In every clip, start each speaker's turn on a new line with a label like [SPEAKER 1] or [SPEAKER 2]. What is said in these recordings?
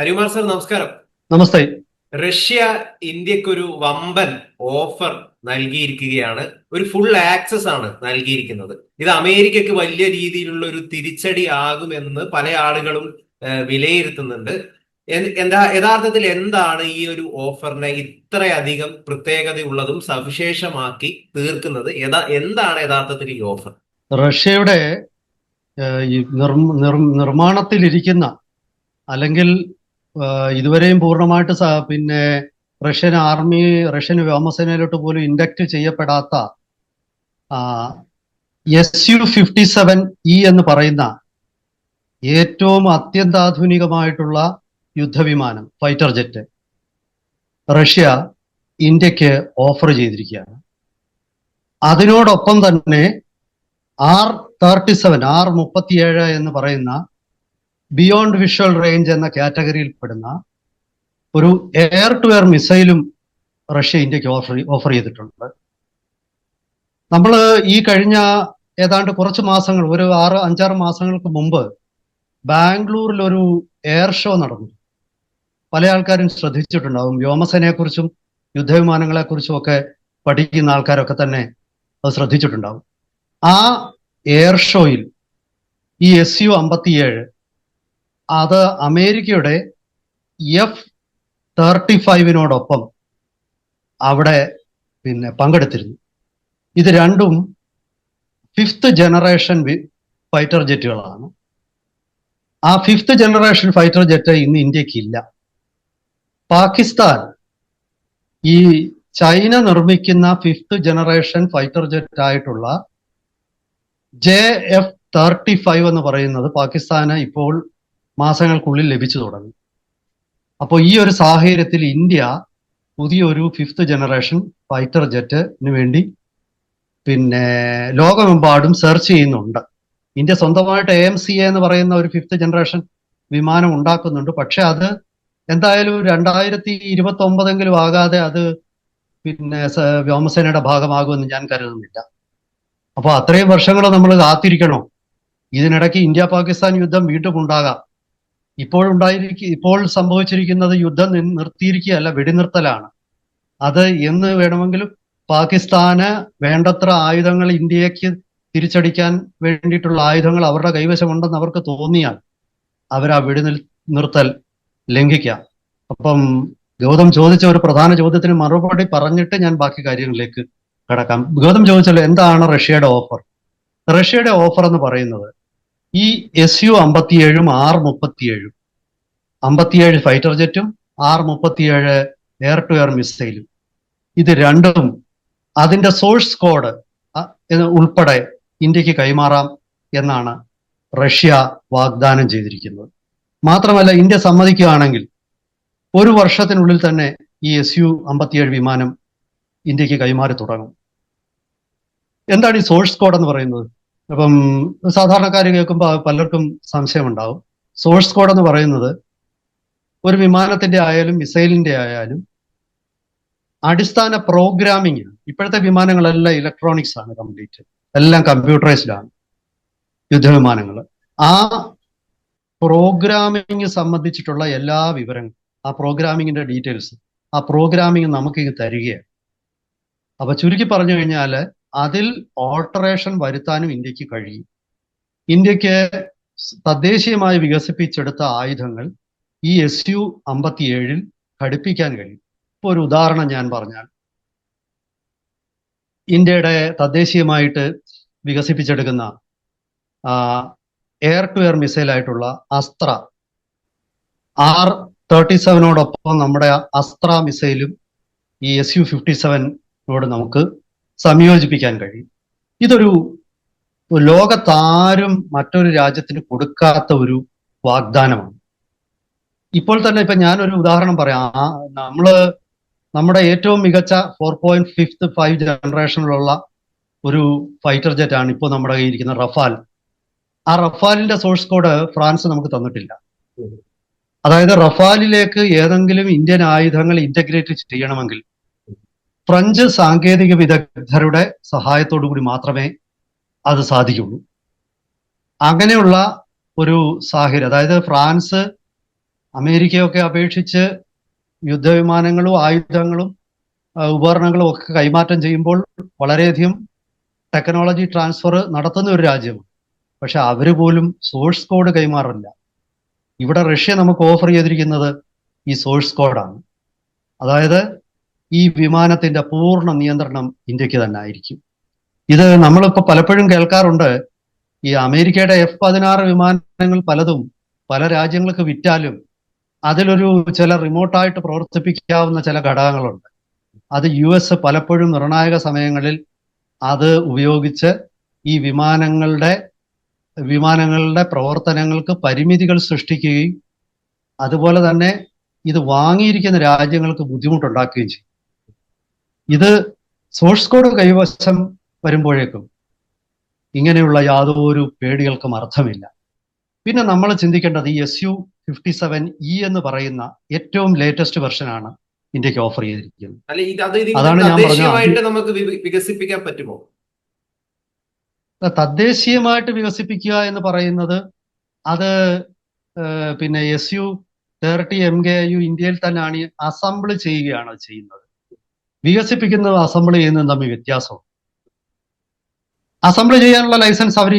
[SPEAKER 1] Harikumar sir നമസ്കാരം.
[SPEAKER 2] നമസ്തേ.
[SPEAKER 1] Russia ഇന്ത്യക്കൊരു വമ്പൻ offer നൽകിയിരിക്കുകയാണ്. ഒരു ഫുൾ ആക്സസ് ആണ് നൽകിയിരിക്കുന്നത്. ഇത് അമേരിക്കക്ക് വലിയ രീതിയിലുള്ള ഒരു തിരിച്ചടി ആകുമെന്ന് പല ആളുകളും വിലയിരുത്തുന്നുണ്ട്. എന്താ യഥാർത്ഥത്തിൽ എന്താണ് ഈ ഒരു ഓഫറിനെ ഇത്രയധികം പ്രത്യേകതയുള്ളതും സവിശേഷമാക്കി തീർക്കുന്നത്? യഥാ എന്താണ് യഥാർത്ഥത്തിൽ ഈ ഓഫർ?
[SPEAKER 2] റഷ്യയുടെ നിർമ്മാണത്തിലിരിക്കുന്ന അല്ലെങ്കിൽ ഇതുവരെയും പൂർണമായിട്ട് പിന്നെ റഷ്യൻ ആർമി റഷ്യൻ വ്യോമസേനയിലോട്ട് പോലും ഇൻഡക്റ്റ് ചെയ്യപ്പെടാത്ത S U fifty seven E എന്ന് പറയുന്ന ഏറ്റവും അത്യന്താധുനികമായിട്ടുള്ള യുദ്ധവിമാനം ഫൈറ്റർ ജെറ്റ് റഷ്യ ഇന്ത്യയ്ക്ക് ഓഫർ ചെയ്തിരിക്കുകയാണ്. അതിനോടൊപ്പം തന്നെ ആർ തേർട്ടി സെവൻ ആർ മുപ്പത്തിയേഴ് എന്ന് പറയുന്ന ബിയോണ്ട് വിഷ്വൽ റേഞ്ച് എന്ന കാറ്റഗറിയിൽ പെടുന്ന ഒരു എയർ ടു എയർ മിസൈലും റഷ്യ ഇന്ത്യയ്ക്ക് ഓഫർ ഓഫർ ചെയ്തിട്ടുണ്ട്. നമ്മൾ ഈ കഴിഞ്ഞ ഏതാണ്ട് കുറച്ച് മാസങ്ങൾ ഒരു ആറ് അഞ്ചാറ് മാസങ്ങൾക്ക് മുമ്പ് ബാംഗ്ലൂരിൽ ഒരു എയർ ഷോ നടന്നു. പല ആൾക്കാരും ശ്രദ്ധിച്ചിട്ടുണ്ടാവും. വ്യോമസേനയെക്കുറിച്ചും യുദ്ധവിമാനങ്ങളെക്കുറിച്ചും ഒക്കെ പഠിക്കുന്ന ആൾക്കാരൊക്കെ തന്നെ അത് ശ്രദ്ധിച്ചിട്ടുണ്ടാവും. ആ എയർ ഷോയിൽ ഈ എസ് യു അമ്പത്തിയേഴ് അത് അമേരിക്കയുടെ എഫ് തേർട്ടി ഫൈവിനോടൊപ്പം അവിടെ പിന്നെ പങ്കെടുത്തിരുന്നു. ഇത് രണ്ടും ഫിഫ്ത്ത് ജനറേഷൻ ഫൈറ്റർ ജെറ്റുകളാണ് ആ ഫിഫ്ത്ത് ജനറേഷൻ ഫൈറ്റർ ജെറ്റ് ഇന്ന് ഇന്ത്യയ്ക്ക് ഇല്ല പാകിസ്ഥാൻ ഈ ചൈന നിർമ്മിക്കുന്ന ഫിഫ്ത്ത് ജനറേഷൻ ഫൈറ്റർ ജെറ്റ് ആയിട്ടുള്ള ജെ എഫ് തേർട്ടി ഫൈവ് എന്ന് പറയുന്നത് പാകിസ്ഥാന് ഇപ്പോൾ മാസങ്ങൾക്കുള്ളിൽ ലഭിച്ചു തുടങ്ങി. അപ്പോൾ ഈ ഒരു സാഹചര്യത്തിൽ ഇന്ത്യ പുതിയൊരു ഫിഫ്ത്ത് ജനറേഷൻ ഫൈറ്റർ ജെറ്റിന് വേണ്ടി പിന്നെ ലോകമെമ്പാടും സെർച്ച് ചെയ്യുന്നുണ്ട്. ഇന്ത്യ സ്വന്തമായിട്ട് എ എം സി എ എന്ന് പറയുന്ന ഒരു ഫിഫ്ത്ത് ജനറേഷൻ വിമാനം ഉണ്ടാക്കുന്നുണ്ട്. പക്ഷെ അത് എന്തായാലും രണ്ടായിരത്തി ഇരുപത്തി ഒമ്പതെങ്കിലും ആകാതെ അത് പിന്നെ വ്യോമസേനയുടെ ഭാഗമാകുമെന്ന് ഞാൻ കരുതുന്നില്ല. അപ്പോൾ അത്രയും വർഷങ്ങൾ നമ്മൾ കാത്തിരിക്കണോ? ഇതിനിടയ്ക്ക് ഇന്ത്യ പാകിസ്ഥാൻ യുദ്ധം വീണ്ടും ഉണ്ടാകാം. ഇപ്പോഴുണ്ടായിരിക്കും ഇപ്പോൾ സംഭവിച്ചിരിക്കുന്നത് യുദ്ധം നിർത്തിയിരിക്കുകയല്ല വെടിനിർത്തലാണ്. അത് എന്ന് വേണമെങ്കിലും പാകിസ്ഥാന് വേണ്ടത്ര ആയുധങ്ങൾ ഇന്ത്യയ്ക്ക് തിരിച്ചടിക്കാൻ വേണ്ടിയിട്ടുള്ള ആയുധങ്ങൾ അവരുടെ കൈവശമുണ്ടെന്ന് അവർക്ക് തോന്നിയാൽ അവർ ആ വെടി നിർത്തൽ ലംഘിക്കാം. അപ്പം ഗൗതം ചോദിച്ച ഒരു പ്രധാന ചോദ്യത്തിന് മറുപടി പറഞ്ഞിട്ട് ഞാൻ ബാക്കി കാര്യങ്ങളിലേക്ക് കടക്കാം. ഗൗതം ചോദിച്ചല്ലോ എന്താണ് റഷ്യയുടെ ഓഫർ? റഷ്യയുടെ ഓഫർ എന്ന് പറയുന്നത് ഈ എസ് യു അമ്പത്തിയേഴും ആർ മുപ്പത്തിയേഴും അമ്പത്തിയേഴ് ഫൈറ്റർ ജെറ്റും ആർ മുപ്പത്തിയേഴ് എയർ ടു എയർ മിസൈലും ഇത് രണ്ടും അതിന്റെ സോഴ്സ് കോഡ് ഉൾപ്പെടെ ഇന്ത്യയ്ക്ക് കൈമാറാം എന്നാണ് റഷ്യ വാഗ്ദാനം ചെയ്തിരിക്കുന്നത്. മാത്രമല്ല ഇന്ത്യ സമ്മതിക്കുകയാണെങ്കിൽ ഒരു വർഷത്തിനുള്ളിൽ തന്നെ ഈ എസ് യു അമ്പത്തിയേഴ് വിമാനം ഇന്ത്യയ്ക്ക് കൈമാറി തുടങ്ങും. എന്താണ് ഈ സോഴ്സ് കോഡ് എന്ന് പറയുന്നത്? അപ്പം സാധാരണക്കാർ കേൾക്കുമ്പോൾ പലർക്കും സംശയമുണ്ടാവും. സോഴ്സ് കോഡ് എന്ന് പറയുന്നത് ഒരു വിമാനത്തിന്റെ ആയാലും മിസൈലിന്റെ ആയാലും അടിസ്ഥാന പ്രോഗ്രാമിംഗ് ഇപ്പോഴത്തെ വിമാനങ്ങളെല്ലാം ഇലക്ട്രോണിക്സ് ആണ് കംപ്ലീറ്റ് എല്ലാം കമ്പ്യൂട്ടറൈസ്ഡ് ആണ് യുദ്ധവിമാനങ്ങൾ. ആ പ്രോഗ്രാമിംഗ് സംബന്ധിച്ചിട്ടുള്ള എല്ലാ വിവരങ്ങളും ആ പ്രോഗ്രാമിങ്ങിന്റെ ഡീറ്റെയിൽസ് ആ പ്രോഗ്രാമിംഗ് നമുക്ക് തരികയാണ്. അപ്പൊ ചുരുക്കി പറഞ്ഞു കഴിഞ്ഞാൽ അതിൽ ഓൾട്ടറേഷൻ വരുത്താനും ഇന്ത്യയ്ക്ക് കഴിയും. ഇന്ത്യയ്ക്ക് തദ്ദേശീയമായി വികസിപ്പിച്ചെടുത്ത ആയുധങ്ങൾ ഈ എസ് യു അമ്പത്തിയേഴിൽ ഘടിപ്പിക്കാൻ കഴിയും. ഇപ്പൊ ഒരു ഉദാഹരണം ഞാൻ പറഞ്ഞാൽ ഇന്ത്യയുടെ തദ്ദേശീയമായിട്ട് വികസിപ്പിച്ചെടുക്കുന്ന എയർ ടു എയർ മിസൈൽ ആയിട്ടുള്ള അസ്ത്ര ആർ തേർട്ടി സെവനോടൊപ്പം നമ്മുടെ അസ്ത്ര മിസൈലും ഈ എസ് യു ഫിഫ്റ്റി സെവനോട് നമുക്ക് സംയോജിപ്പിക്കാൻ കഴിയും. ഇതൊരു ലോകത്താരും മറ്റൊരു രാജ്യത്തിന് കൊടുക്കാത്ത ഒരു വാഗ്ദാനമാണ്. ഇപ്പോൾ തന്നെ ഇപ്പൊ ഞാനൊരു ഉദാഹരണം പറയാം. നമ്മൾ നമ്മുടെ ഏറ്റവും മികച്ച ഫോർ പോയിന്റ് ഫിഫ്ത് ഫൈവ് ജനറേഷനിലുള്ള ഒരു ഫൈറ്റർ ജെറ്റ് ആണ് ഇപ്പോൾ നമ്മുടെ കയ്യിൽ ഇരിക്കുന്ന റഫാൽ. ആ റഫാലിന്റെ സോഴ്സ് കോഡ് ഫ്രാൻസ് നമുക്ക് തന്നിട്ടില്ല. അതായത് റഫാലിലേക്ക് ഏതെങ്കിലും ഇന്ത്യൻ ആയുധങ്ങൾ ഇന്റഗ്രേറ്റ് ചെയ്യണമെങ്കിൽ ഫ്രഞ്ച് സാങ്കേതിക വിദഗ്ധരുടെ സഹായത്തോടു കൂടി മാത്രമേ അത് സാധിക്കുള്ളൂ അങ്ങനെയുള്ള ഒരു സാഹചര്യം അതായത് ഫ്രാൻസ് അമേരിക്കയൊക്കെ അപേക്ഷിച്ച് യുദ്ധവിമാനങ്ങളും ആയുധങ്ങളും ഉപകരണങ്ങളും ഒക്കെ കൈമാറ്റം ചെയ്യുമ്പോൾ വളരെയധികം ടെക്നോളജി ട്രാൻസ്ഫർ നടത്തുന്ന ഒരു രാജ്യമാണ്. പക്ഷെ അവർ പോലും സോഴ്സ് കോഡ് കൈമാറില്ല ഇവിടെ റഷ്യ നമുക്ക് ഓഫർ ചെയ്തിരിക്കുന്നത് ഈ സോഴ്സ് കോഡാണ്. അതായത് ഈ വിമാനത്തിന്റെ പൂർണ നിയന്ത്രണം ഇന്ത്യയ്ക്ക് തന്നെ ആയിരിക്കും. ഇത് നമ്മളിപ്പോ പലപ്പോഴും കേൾക്കാറുണ്ട് ഈ അമേരിക്കയുടെ എഫ് പതിനാറ് വിമാനങ്ങൾ പലതും പല രാജ്യങ്ങൾക്ക് വിറ്റാലും അതിലൊരു ചില റിമോട്ടായിട്ട് പ്രവർത്തിപ്പിക്കാവുന്ന ചില ഘടകങ്ങളുണ്ട്. അത് യു എസ് പലപ്പോഴും നിർണായക സമയങ്ങളിൽ അത് ഉപയോഗിച്ച് ഈ വിമാനങ്ങളുടെ വിമാനങ്ങളുടെ പ്രവർത്തനങ്ങൾക്ക് പരിമിതികൾ സൃഷ്ടിക്കുകയും അതുപോലെ തന്നെ ഇത് വാങ്ങിയിരിക്കുന്ന രാജ്യങ്ങൾക്ക് ബുദ്ധിമുട്ടുണ്ടാക്കുകയും ചെയ്യും. ഇത് സോഴ്സ് കോഡ് കൈവശം വരുമ്പോഴേക്കും ഇങ്ങനെയുള്ള യാതൊരു പേടികൾക്കും അർത്ഥമില്ല. പിന്നെ നമ്മൾ ചിന്തിക്കേണ്ടത് ഈ S U fifty seven E എന്ന് പറയുന്ന ഏറ്റവും ലേറ്റസ്റ്റ് വെർഷനാണ് ഇന്ത്യയ്ക്ക് ഓഫർ ചെയ്തിരിക്കുന്നത്. അതാണ് ഞാൻ പറഞ്ഞത്.
[SPEAKER 1] നമുക്ക് വി- വികസിപ്പിക്കാൻ പറ്റുമോ?
[SPEAKER 2] തദ്ദേശീയമായിട്ട് വികസിപ്പിക്കുക എന്ന് പറയുന്നത് അത് പിന്നെ S U thirty M K U ഇന്ത്യയിൽ തന്നെയാണ് അസംബിൾ ചെയ്യുകയാണ് ചെയ്യുന്നത്. വികസിപ്പിക്കുന്നതും അസംബിൾ ചെയ്യുന്നതും തമ്മിൽ വ്യത്യാസമുണ്ട്. അസംബിൾ ചെയ്യാനുള്ള ലൈസൻസ് അവർ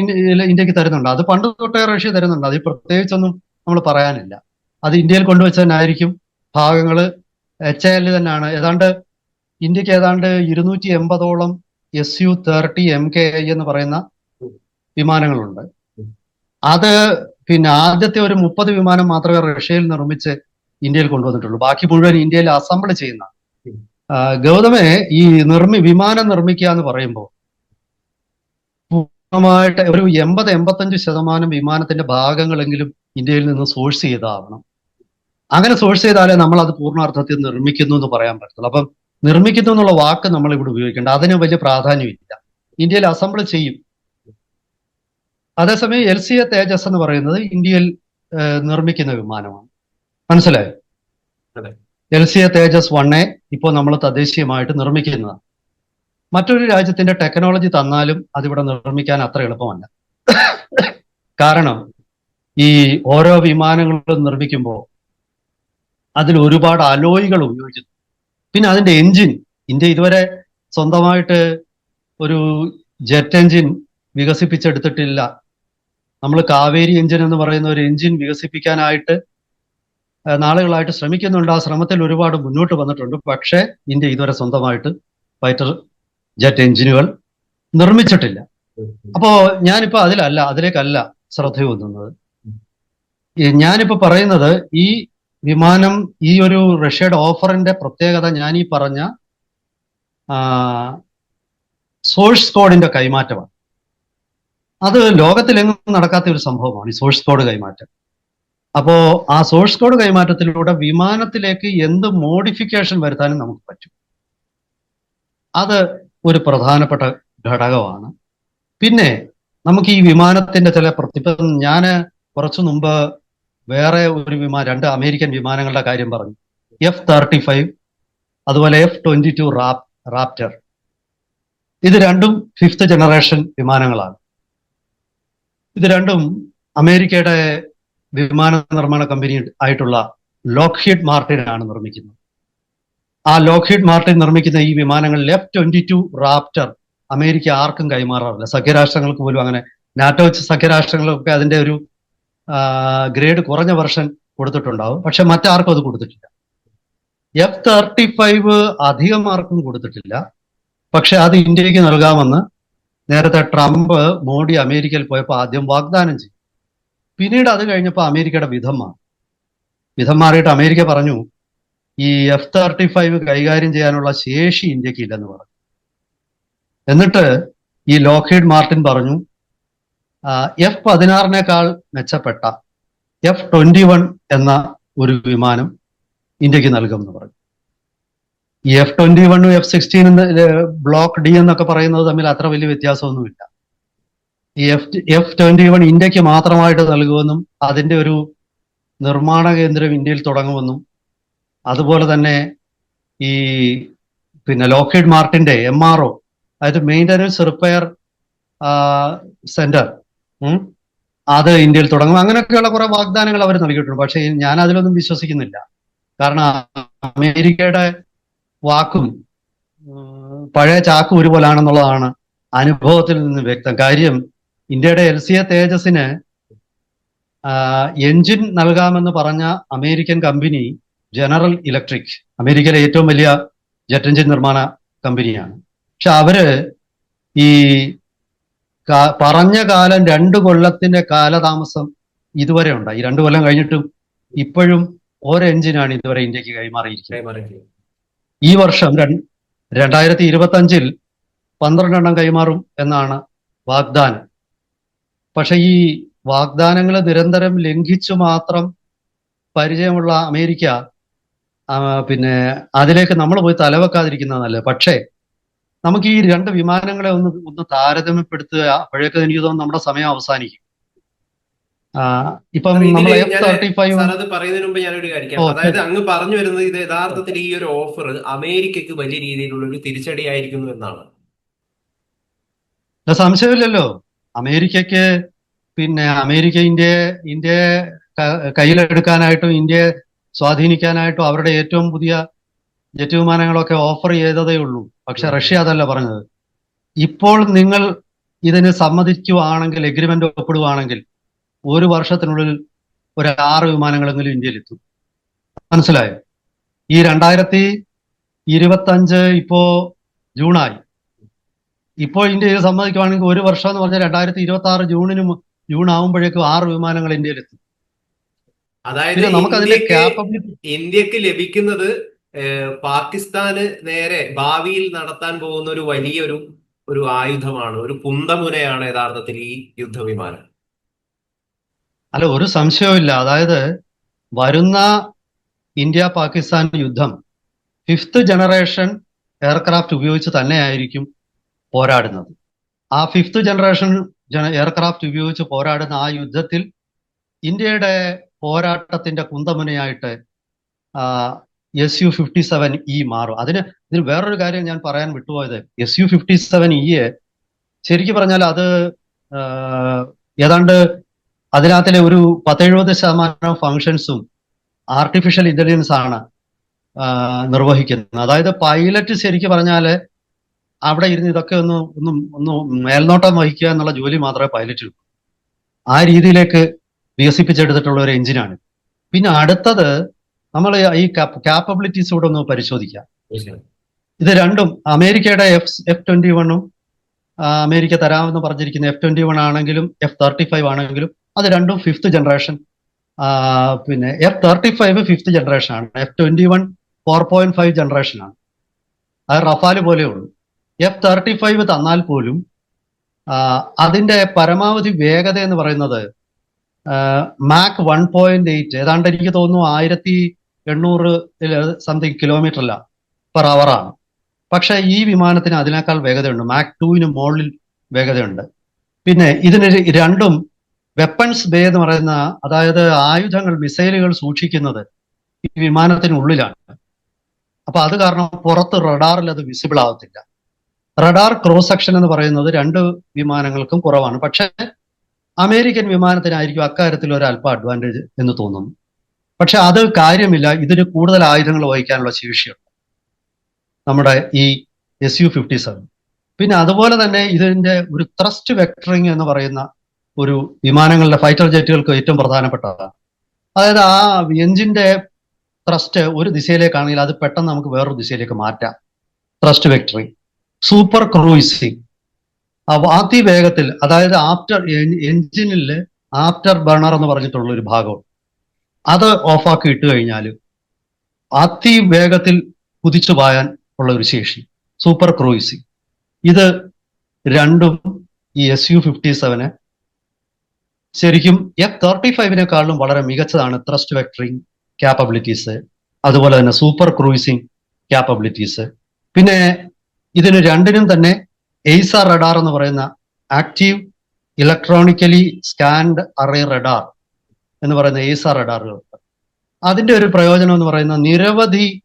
[SPEAKER 2] ഇന്ത്യയ്ക്ക് തരുന്നുണ്ട്. അത് പണ്ട് തൊട്ടേ റഷ്യ തരുന്നുണ്ട്. അതിൽ പ്രത്യേകിച്ചൊന്നും നമ്മൾ പറയാനില്ല. അത് ഇന്ത്യയിൽ കൊണ്ടുവച്ച തന്നെയായിരിക്കും. ഭാഗങ്ങൾ എച്ച് എൽ തന്നെയാണ്. ഏതാണ്ട് ഇന്ത്യയ്ക്ക് ഏതാണ്ട് ഇരുന്നൂറ്റി എൺപതോളം S U thirty M K I എന്ന് പറയുന്ന വിമാനങ്ങളുണ്ട്. അത് പിന്നെ ആദ്യത്തെ ഒരു മുപ്പത് വിമാനം മാത്രമേ റഷ്യയിൽ നിർമ്മിച്ച് ഇന്ത്യയിൽ കൊണ്ടുവന്നിട്ടുള്ളൂ. ബാക്കി മുഴുവൻ ഇന്ത്യയിൽ അസംബിൾ ചെയ്യുന്ന ഗൗതമെ ഈ നിർമ്മി വിമാനം നിർമ്മിക്കുക എന്ന് പറയുമ്പോൾ പൂർണമായിട്ട് ഒരു എൺപത് എൺപത്തഞ്ച് ശതമാനം വിമാനത്തിന്റെ ഭാഗങ്ങളെങ്കിലും ഇന്ത്യയിൽ നിന്ന് സോഴ്സ് ചെയ്താവണം. അങ്ങനെ സോഴ്സ് ചെയ്താലേ നമ്മൾ അത് പൂർണാർത്ഥത്തിൽ നിർമ്മിക്കുന്നു എന്ന് പറയാൻ പറ്റത്തുള്ളൂ. അപ്പം നിർമ്മിക്കുന്നു എന്നുള്ള വാക്ക് നമ്മൾ ഇവിടെ ഉപയോഗിക്കേണ്ട. അതിന് വലിയ പ്രാധാന്യമില്ല. ഇന്ത്യയിൽ അസംബിൾ ചെയ്യും. അതേസമയം എൽ സി എ തേജസ് എന്ന് പറയുന്നത് ഇന്ത്യയിൽ നിർമ്മിക്കുന്ന വിമാനമാണ്. മനസ്സിലായോ. എൽ സി എ തേജസ് വണ്ണെ ഇപ്പോൾ നമ്മൾ തദ്ദേശീയമായിട്ട് നിർമ്മിക്കുന്നത്. മറ്റൊരു രാജ്യത്തിന്റെ ടെക്നോളജി തന്നാലും അതിവിടെ നിർമ്മിക്കാൻ അത്ര എളുപ്പമല്ല. കാരണം ഈ ഓരോ വിമാനങ്ങളും നിർമ്മിക്കുമ്പോൾ അതിൽ ഒരുപാട് അലോയികൾ ഉപയോഗിക്കുന്നു. പിന്നെ അതിന്റെ എഞ്ചിൻ ഇന്ത്യ ഇതുവരെ സ്വന്തമായിട്ട് ഒരു ജെറ്റ് എഞ്ചിൻ വികസിപ്പിച്ചെടുത്തിട്ടില്ല. നമ്മൾ കാവേരി എഞ്ചിൻ എന്ന് പറയുന്ന ഒരു എഞ്ചിൻ വികസിപ്പിക്കാനായിട്ട് നാളുകളായിട്ട് ശ്രമിക്കുന്നുണ്ട്. ആ ശ്രമത്തിൽ ഒരുപാട് മുന്നോട്ട് വന്നിട്ടുണ്ട്. പക്ഷേ ഇന്ത്യ ഇതുവരെ സ്വന്തമായിട്ട് ഫൈറ്റർ ജെറ്റ് എഞ്ചിനുകൾ നിർമ്മിച്ചിട്ടില്ല. അപ്പോ ഞാനിപ്പോ അതിലല്ല അതിലേക്കല്ല ശ്രദ്ധ ഊന്നുന്നത് ഞാനിപ്പോ പറയുന്നത് ഈ വിമാനം ഈ ഒരു റഷ്യയുടെ ഓഫറിന്റെ പ്രത്യേകത ഞാൻ ഈ പറഞ്ഞ സോഴ്സ് കോഡിന്റെ കൈമാറ്റമാണ്. അത് ലോകത്തിലെങ്ങും നടക്കാത്ത ഒരു സംഭവമാണ് ഈ സോഴ്സ് കോഡ് കൈമാറ്റം. അപ്പോ ആ സോഴ്സ് കോഡ് കൈമാറ്റത്തിലൂടെ വിമാനത്തിലേക്ക് എന്ത് മോഡിഫിക്കേഷൻ വരുത്താനും നമുക്ക് പറ്റും. അത് ഒരു പ്രധാനപ്പെട്ട ഘടകമാണ്. പിന്നെ നമുക്ക് ഈ വിമാനത്തിന്റെ ചില പ്രതിഭ ഞാൻ കുറച്ചു മുമ്പ് വേറെ ഒരു വിമാനം രണ്ട് അമേരിക്കൻ വിമാനങ്ങളുടെ കാര്യം പറഞ്ഞു. എഫ് തേർട്ടി ഫൈവ് അതുപോലെ F twenty two rap raptor. ഇത് രണ്ടും ഫിഫ്ത് ജനറേഷൻ വിമാനങ്ങളാണ്. ഇത് രണ്ടും അമേരിക്കയുടെ വിമാന നിർമ്മാണ കമ്പനി ആയിട്ടുള്ള ലോക്ക്ഹീഡ് മാർട്ടിൻ ആണ് നിർമ്മിക്കുന്നത്. ആ ലോക്ക്ഹീഡ് മാർട്ടിൻ നിർമ്മിക്കുന്ന ഈ വിമാനങ്ങൾ F twenty two raptor America ആർക്കും കൈമാറാറില്ല. സഖ്യരാഷ്ട്രങ്ങൾക്ക് പോലും അങ്ങനെ നാറ്റോ സഖ്യരാഷ്ട്രങ്ങളൊക്കെ അതിന്റെ ഒരു ഗ്രേഡ് കുറഞ്ഞ വെർഷൻ കൊടുത്തിട്ടുണ്ടാവും. പക്ഷെ മറ്റാർക്കും അത് കൊടുത്തിട്ടില്ല. എഫ് തേർട്ടി ഫൈവ് അധികം ആർക്കും കൊടുത്തിട്ടില്ല. പക്ഷെ അത് ഇന്ത്യയ്ക്ക് നൽകാമെന്ന് നേരത്തെ ട്രംപ് മോഡി അമേരിക്കയിൽ പോയപ്പോൾ ആദ്യം വാഗ്ദാനം ചെയ്തു. പിന്നീട് അത് കഴിഞ്ഞപ്പോൾ അമേരിക്കയുടെ വിധം മാറി. വിധം മാറിയിട്ട് അമേരിക്ക പറഞ്ഞു ഈ എഫ് തേർട്ടി ഫൈവ് കൈകാര്യം ചെയ്യാനുള്ള ശേഷി ഇന്ത്യയ്ക്ക് ഇല്ലെന്ന് പറഞ്ഞു. എന്നിട്ട് ഈ ലോക്ഹീഡ് മാർട്ടിൻ പറഞ്ഞു എഫ് പതിനാറിനേക്കാൾ മെച്ചപ്പെട്ട എഫ് ട്വന്റി വൺ എന്ന ഒരു വിമാനം ഇന്ത്യയ്ക്ക് നൽകുമെന്ന് പറഞ്ഞു. ഈ എഫ് ട്വന്റി വണ്ണും എഫ് സിക്സ്റ്റീൻ ബ്ലോക്ക് ഡി എന്നൊക്കെ പറയുന്നത് തമ്മിൽ അത്ര വലിയ വ്യത്യാസമൊന്നുമില്ല. എഫ് എഫ് ട്വന്റി വൺ ഇന്ത്യയ്ക്ക് മാത്രമായിട്ട് നൽകുമെന്നും അതിന്റെ ഒരു നിർമ്മാണ കേന്ദ്രം ഇന്ത്യയിൽ തുടങ്ങുമെന്നും അതുപോലെ തന്നെ ഈ പിന്നെ ലോക്കേഡ് മാർട്ടിന്റെ എം ആർ ഒ അതായത് മെയിന്റനൻസ് റിപ്പയർ സെന്റർ അത് ഇന്ത്യയിൽ തുടങ്ങും. അങ്ങനെയൊക്കെയുള്ള കുറെ വാഗ്ദാനങ്ങൾ അവർ നൽകിയിട്ടുണ്ട്. പക്ഷേ ഞാൻ അതിലൊന്നും വിശ്വസിക്കുന്നില്ല. കാരണം അമേരിക്കയുടെ വാക്കും പഴയ ചാക്കും ഒരുപോലാണെന്നുള്ളതാണ് അനുഭവത്തിൽ നിന്ന് വ്യക്തം. കാര്യം ഇന്ത്യയുടെ എൽ സി എ തേജസിന് എഞ്ചിൻ നൽകാമെന്ന് പറഞ്ഞ അമേരിക്കൻ കമ്പനി ജനറൽ ഇലക്ട്രിക് അമേരിക്കയിലെ ഏറ്റവും വലിയ ജെറ്റ് എഞ്ചിൻ നിർമ്മാണ കമ്പനിയാണ്. പക്ഷെ അവർ ഈ പറഞ്ഞ കാലം രണ്ടു കൊല്ലത്തിന്റെ കാലതാമസം ഇതുവരെ ഉണ്ട് ഈ രണ്ടു കൊല്ലം കഴിഞ്ഞിട്ടും ഇപ്പോഴും ഒരു എഞ്ചിനാണ് ഇതുവരെ ഇന്ത്യയ്ക്ക് കൈമാറിയിരിക്കുന്നത്.
[SPEAKER 1] കൈമാറി
[SPEAKER 2] ഈ വർഷം രണ്ടായിരത്തി ഇരുപത്തി അഞ്ചിൽ പന്ത്രണ്ടെണ്ണം കൈമാറും എന്നാണ് വാഗ്ദാനം. പക്ഷെ ഈ വാഗ്ദാനങ്ങൾ നിരന്തരം ലംഘിച്ചു മാത്രം പരിചയമുള്ള അമേരിക്ക പിന്നെ അതിലേക്ക് നമ്മൾ പോയി തലവെക്കാതിരിക്കുന്നത് നല്ലത് പക്ഷേ നമുക്ക് ഈ രണ്ട് വിമാനങ്ങളെ ഒന്ന് ഒന്ന് താരതമ്യപ്പെടുത്തുക അപ്പോഴേക്ക് എനിക്ക് തോന്നുന്നു നമ്മുടെ സമയം അവസാനിക്കും. ഇപ്പം നമ്മൾ എഫ് തേർട്ടി ഫൈവ്
[SPEAKER 1] പറയുന്നതിന് മുമ്പ് ഞാനൊരു കാര്യം അതായത് അങ്ങ് പറഞ്ഞു വരുന്നത് ഇത് യഥാർത്ഥത്തിൽ ഈ ഒരു ഓഫർ അമേരിക്കക്ക് വലിയ രീതിയിലുള്ള ഒരു തിരിച്ചടിയായിരിക്കുന്നു എന്നാണ്.
[SPEAKER 2] സംശയമില്ലല്ലോ. അമേരിക്കക്ക് പിന്നെ അമേരിക്ക ഇന്ത്യയെ ഇന്ത്യയെ കയ്യിലെടുക്കാനായിട്ടും ഇന്ത്യയെ സ്വാധീനിക്കാനായിട്ടും അവരുടെ ഏറ്റവും പുതിയ ജെറ്റ് വിമാനങ്ങളൊക്കെ ഓഫർ ചെയ്തതേ ഉള്ളൂ. പക്ഷെ റഷ്യ അതല്ല പറഞ്ഞത്. ഇപ്പോൾ നിങ്ങൾ ഇതിന് സമ്മതിക്കുവാണെങ്കിൽ എഗ്രിമെന്റ് ഒപ്പിടുവാണെങ്കിൽ ഒരു വർഷത്തിനുള്ളിൽ ഒരു ആറ് വിമാനങ്ങളെങ്കിലും ഇന്ത്യയിലെത്തും. മനസ്സിലായോ? ഈ രണ്ടായിരത്തി ഇരുപത്തഞ്ച് ഇപ്പോ ജൂണായി. ഇപ്പോൾ ഇന്ത്യയിൽ സമ്മതിക്കുവാണെങ്കിൽ ഒരു വർഷം എന്ന് പറഞ്ഞാൽ രണ്ടായിരത്തി ഇരുപത്തി ആറ് ജൂണിന് ജൂൺ ആകുമ്പോഴേക്കും ആറ് വിമാനങ്ങൾ ഇന്ത്യയിലെത്തും.
[SPEAKER 1] അതായത്
[SPEAKER 2] പിന്നെ നമുക്ക് അതിന്റെ
[SPEAKER 1] ഇന്ത്യയ്ക്ക്
[SPEAKER 2] ക്യാപ്പബിലിറ്റി
[SPEAKER 1] ഇന്ത്യയ്ക്ക് ലഭിക്കുന്നത് പാകിസ്ഥാന് നേരെ ഭാവിയിൽ നടത്താൻ പോകുന്ന ഒരു വലിയൊരു ഒരു ആയുധമാണ് ഒരു കുന്തമുനയാണ് യഥാർത്ഥത്തിൽ ഈ യുദ്ധവിമാനം.
[SPEAKER 2] അല്ല ഒരു സംശയവുമില്ല. അതായത് വരുന്ന ഇന്ത്യ പാകിസ്ഥാൻ യുദ്ധം ഫിഫ്ത്ത് ജനറേഷൻ എയർക്രാഫ്റ്റ് ഉപയോഗിച്ച് തന്നെയായിരിക്കും പോരാടുന്നത്. ആ ഫിഫ്ത്ത് ജനറേഷൻ എയർക്രാഫ്റ്റ് ഉപയോഗിച്ച് പോരാടുന്ന ആ യുദ്ധത്തിൽ ഇന്ത്യയുടെ പോരാട്ടത്തിന്റെ കുന്തമുനയായിട്ട് S U fifty seven E മാറും. അതിന് ഇതിന് വേറൊരു കാര്യം ഞാൻ പറയാൻ വിട്ടുപോയത്. എസ് യു ഫിഫ്റ്റി സെവൻ ഇയെ ശരിക്കും പറഞ്ഞാൽ അത് ഏതാണ്ട് അതിനകത്തിലെ ഒരു പത്തെഴുപത് ശതമാനം ഫങ്ഷൻസും ആർട്ടിഫിഷ്യൽ ഇന്റലിജൻസ് ആണ് നിർവഹിക്കുന്നത്. അതായത് പൈലറ്റ് ശരിക്കും പറഞ്ഞാൽ അവിടെ ഇരുന്ന് ഇതൊക്കെ ഒന്ന് ഒന്ന് ഒന്ന് മേൽനോട്ടം വഹിക്കുക എന്നുള്ള ജോലി മാത്രമേ പൈലറ്റ് ഉള്ളൂ. ആ രീതിയിലേക്ക് വികസിപ്പിച്ചെടുത്തിട്ടുള്ള ഒരു എഞ്ചിനാണ്. പിന്നെ അടുത്തത് നമ്മൾ ഈ കാപ്പബിലിറ്റീസ് കൂടെ ഒന്ന് പരിശോധിക്കാം. ഇത് രണ്ടും അമേരിക്കയുടെ എഫ് എഫ് ട്വന്റി വണ്ണും അമേരിക്ക തരാമെന്ന് പറഞ്ഞിരിക്കുന്ന എഫ് ട്വന്റി വൺ ആണെങ്കിലും എഫ് തേർട്ടി ഫൈവ് ആണെങ്കിലും അത് രണ്ടും ഫിഫ്ത്ത് ജനറേഷൻ പിന്നെ F thirty five fifth generation ആണ്. F twenty one four point five generation ആണ്. അത് റഫാൽ പോലെയുള്ളൂ എഫ് തേർട്ടി ഫൈവ് തന്നാൽ പോലും അതിന്റെ പരമാവധി വേഗത എന്ന് പറയുന്നത് മാക് വൺ പോയിന്റ് എയ്റ്റ് ഏതാണ്ട് എനിക്ക് തോന്നുന്നു ആയിരത്തി എണ്ണൂറ് സംതിങ് കിലോമീറ്ററല്ല പെർ അവറാണ് പക്ഷെ ഈ വിമാനത്തിന് അതിനേക്കാൾ വേഗതയുണ്ട്. മാക് ടുവിന് മുകളിൽ വേഗതയുണ്ട്. പിന്നെ ഇതിന് രണ്ടും വെപ്പൺസ് ബേ എന്ന് പറയുന്ന അതായത് ആയുധങ്ങൾ മിസൈലുകൾ സൂക്ഷിക്കുന്നത് ഈ വിമാനത്തിനുള്ളിലാണ്. അപ്പൊ അത് കാരണം പുറത്ത് റഡാറിൽ അത് വിസിബിൾ ആവത്തില്ല. റഡാർ ക്രോസ് സെക്ഷൻ എന്ന് പറയുന്നത് രണ്ട് വിമാനങ്ങൾക്കും കുറവാണ്. പക്ഷെ അമേരിക്കൻ വിമാനത്തിനായിരിക്കും അക്കാര്യത്തിൽ ഒരു അല്പ അഡ്വാന്റേജ് എന്ന് തോന്നുന്നു. പക്ഷെ അത് കാര്യമില്ല. ഇതിന് കൂടുതൽ ആയുധങ്ങൾ വഹിക്കാനുള്ള ശേഷിയുണ്ട്. നമ്മുടെ ഈ എസ് യു ഫിഫ്റ്റി സെവൻ. പിന്നെ അതുപോലെ തന്നെ ഇതിന്റെ ഒരു ത്രസ്റ്റ് വെക്ടറിങ് എന്ന് പറയുന്ന ഒരു വിമാനങ്ങളുടെ ഫൈറ്റർ ജെറ്റുകൾക്ക് ഏറ്റവും പ്രധാനപ്പെട്ടതാണ്. അതായത് ആ എഞ്ചിന്റെ ത്രസ്റ്റ് ഒരു ദിശയിലേക്കാണെങ്കിൽ അത് പെട്ടെന്ന് നമുക്ക് വേറൊരു ദിശയിലേക്ക് മാറ്റാം. ത്രസ്റ്റ് വെക്ടറിങ് സൂപ്പർ ക്രൂയിസിങ് അതിവേഗത്തിൽ അതായത് ആഫ്റ്റർ എഞ്ചിനിൽ ആഫ്റ്റർ ബർണർ എന്ന് പറഞ്ഞിട്ടുള്ള ഒരു ഭാഗം. അത് ഓഫാക്കി ഇട്ട് കഴിഞ്ഞാൽ അതിവേഗത്തിൽ കുതിച്ചു പായാൻ ഉള്ള ഒരു ശേഷി. സൂപ്പർ ക്രൂയിസിങ് ഇത് രണ്ടും ഈ എസ് യു ഫിഫ്റ്റി സെവന് ശരിക്കും എഫ് തേർട്ടി ഫൈവിനെക്കാളും വളരെ മികച്ചതാണ് ത്രസ്റ്റ് വെക്ടറിങ് ക്യാപ്പബിലിറ്റീസ് അതുപോലെ തന്നെ സൂപ്പർ ക്രൂയിസിങ് ക്യാപ്പബിലിറ്റീസ് പിന്നെ ഇതിന് രണ്ടിനും തന്നെ എയ്സാർ റഡാർ എന്ന് പറയുന്ന active electronically scanned array radar എന്ന് പറയുന്ന എയ്സാർ റഡാറുകളുണ്ട് അതിന്റെ ഒരു പ്രയോജനം എന്ന് പറയുന്ന നിരവധി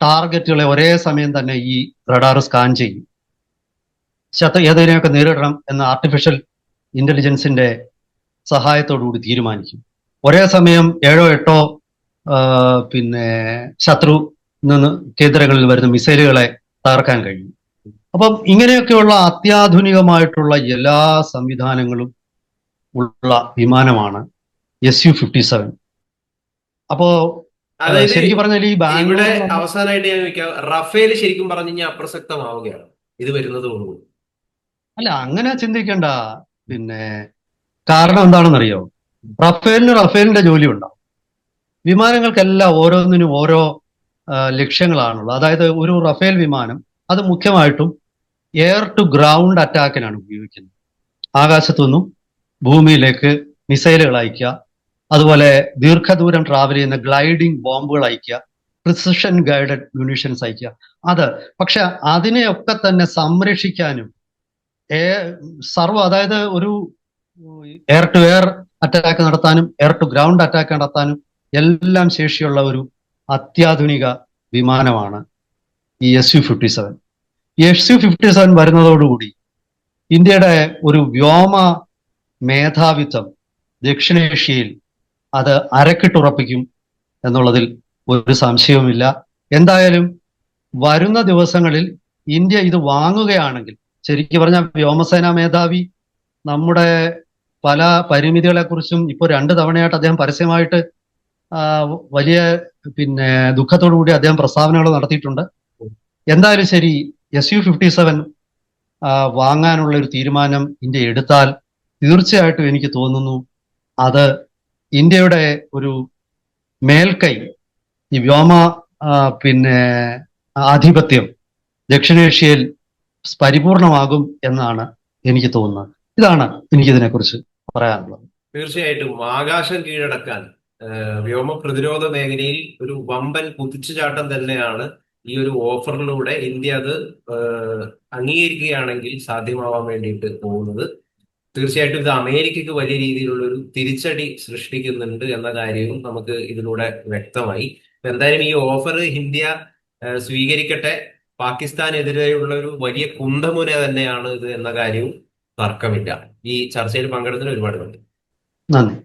[SPEAKER 2] ടാർഗറ്റുകളെ ഒരേ സമയം തന്നെ ഈ റഡാർ സ്കാൻ ചെയ്യും. ശത ഏതിനെയൊക്കെ നേരിടണം എന്ന ആർട്ടിഫിഷ്യൽ ഇന്റലിജൻസിന്റെ സഹായത്തോടുകൂടി തീരുമാനിക്കും. ഒരേ സമയം ഏഴോ എട്ടോ പിന്നെ ശത്രു നിന്ന് കേന്ദ്രങ്ങളിൽ വരുന്ന മിസൈലുകളെ തകർക്കാൻ കഴിയും. അപ്പം ഇങ്ങനെയൊക്കെയുള്ള അത്യാധുനികമായിട്ടുള്ള എല്ലാ സംവിധാനങ്ങളും ഉള്ള വിമാനമാണ് എസ് യു ഫിഫ്റ്റി സെവൻ. അപ്പോ ശരിക്കും പറഞ്ഞാൽ ഈ
[SPEAKER 1] ഇവിടെ അവസാനമായിട്ട് ഞാൻ ചോദിക്കാം. റഫേൽ ശരിക്കും പറഞ്ഞു കഴിഞ്ഞാൽ അപ്രസക്തമാവുകയാണ്. ഇത് വരുന്നതോടുകൂടി
[SPEAKER 2] അല്ല അങ്ങനെ ചിന്തിക്കണ്ട. പിന്നെ കാരണം എന്താണെന്നറിയോ? റഫേലിന് റഫേലിന്റെ ജോലി ഉണ്ടാവും വിമാനങ്ങൾക്കെല്ലാം ഓരോന്നിനും ഓരോ ലക്ഷ്യങ്ങളാണുള്ളത്. അതായത് ഒരു റഫേൽ വിമാനം അത് മുഖ്യമായിട്ടും എയർ ടു ഗ്രൗണ്ട് അറ്റാക്കിനാണ് ഉപയോഗിക്കുന്നത്. ആകാശത്തുനിന്നും ഭൂമിയിലേക്ക് മിസൈലുകൾ അയക്കുക അതുപോലെ ദീർഘദൂരം ട്രാവൽ ചെയ്യുന്ന ഗ്ലൈഡിംഗ് ബോംബുകൾ അയക്കുക പ്രിസിഷൻ ഗൈഡഡ് മ്യൂണീഷ്യൻസ് അയക്കുക അത് പക്ഷെ അതിനെയൊക്കെ തന്നെ സംരക്ഷിക്കാനും സർവ അതായത് ഒരു എയർ ടു എയർ അറ്റാക്ക് നടത്താനും എയർ ടു ഗ്രൗണ്ട് അറ്റാക്ക് നടത്താനും എല്ലാം ശേഷിയുള്ള ഒരു അത്യാധുനിക വിമാനമാണ് ഈ S U fifty seven. S U fifty seven വരുന്നതോടുകൂടി ഇന്ത്യയുടെ ഒരു വ്യോമ മേധാവിത്വം ദക്ഷിണേഷ്യയിൽ അത് അരക്കിട്ടുറപ്പിക്കും എന്നുള്ളതിൽ ഒരു സംശയവുമില്ല. എന്തായാലും വരുന്ന ദിവസങ്ങളിൽ ഇന്ത്യ ഇത് വാങ്ങുകയാണെങ്കിൽ ശരിക്കും പറഞ്ഞാൽ വ്യോമസേനാ മേധാവി നമ്മുടെ പല പരിമിതികളെക്കുറിച്ചും ഇപ്പോൾ രണ്ട് തവണയായിട്ട് അദ്ദേഹം പരസ്യമായിട്ട് വലിയ പിന്നെ ദുഃഖത്തോടു കൂടി അദ്ദേഹം പ്രസ്താവനകൾ നടത്തിയിട്ടുണ്ട്. എന്തായാലും ശരി എസ് യു ഫിഫ്റ്റി സെവൻ വാങ്ങാനുള്ള ഒരു തീരുമാനം ഇന്ത്യ എടുത്താൽ തീർച്ചയായിട്ടും എനിക്ക് തോന്നുന്നു അത് ഇന്ത്യയുടെ ഒരു മേൽക്കൈ ഈ വ്യോമ പിന്നെ ആധിപത്യം ദക്ഷിണേഷ്യയിൽ പരിപൂർണമാകും എന്നാണ് എനിക്ക് തോന്നുന്നത്. ഇതാണ് എനിക്കിതിനെക്കുറിച്ച് പറയാനുള്ളത്.
[SPEAKER 1] തീർച്ചയായിട്ടും ആകാശം കീഴടക്കാൻ വ്യോമ പ്രതിരോധ മേഖലയിൽ ഒരു വമ്പൻ കുതിച്ചുചാട്ടം തന്നെയാണ് ഈ ഒരു ഓഫറിലൂടെ ഇന്ത്യ അത് അംഗീകരിക്കുകയാണെങ്കിൽ സാധ്യമാവാൻ വേണ്ടിയിട്ട് പോകുന്നത്. തീർച്ചയായിട്ടും ഇത് അമേരിക്കക്ക് വലിയ രീതിയിലുള്ള ഒരു തിരിച്ചടി സൃഷ്ടിക്കുന്നുണ്ട് എന്ന കാര്യവും നമുക്ക് ഇതിലൂടെ വ്യക്തമായി. എന്തായാലും ഈ ഓഫർ ഇന്ത്യ സ്വീകരിക്കട്ടെ. പാകിസ്ഥാനെതിരെയുള്ള ഒരു വലിയ കുന്തമുന തന്നെയാണ് ഇത് എന്ന കാര്യവും തർക്കമില്ല. ഈ ചർച്ചയിൽ പങ്കെടുത്തതിന് ഒരുപാട് നന്ദി.
[SPEAKER 2] നന്ദി.